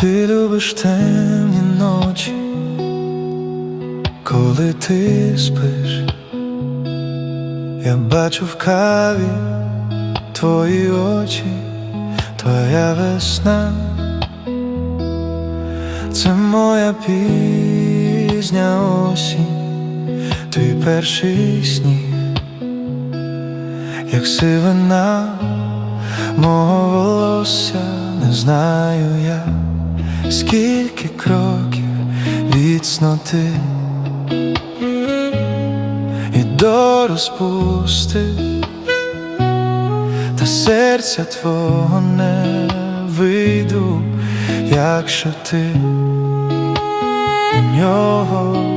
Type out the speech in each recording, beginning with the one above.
ти любиш темні ночі, коли ти спиш, я бачу в каві твої очі, твоя весна, це моя пізня осінь, твій перший сніг. Як сивина мого волосся, не знаю я, скільки кроків від сноти. І до розпусти, та серця твого не вийду, якщо ти в нього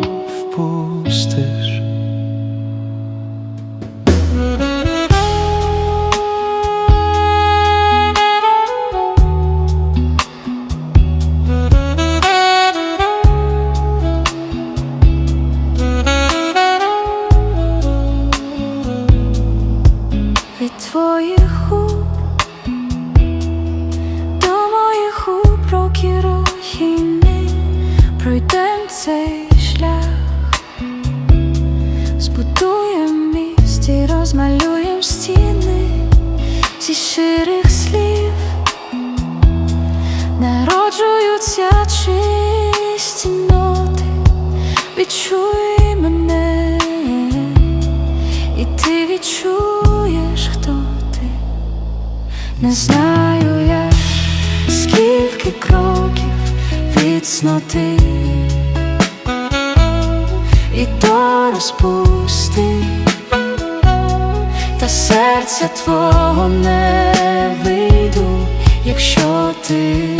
Від твоїх губ до моїх губ роки рухи ми пройдем цей шлях, збудуєм міст і розмалюєм стіни зі ширих слів, народжуються чисті ноти, відчуй не знаю я, скільки кроків від сноти. І до розпусти, та серця твого не вийду, якщо ти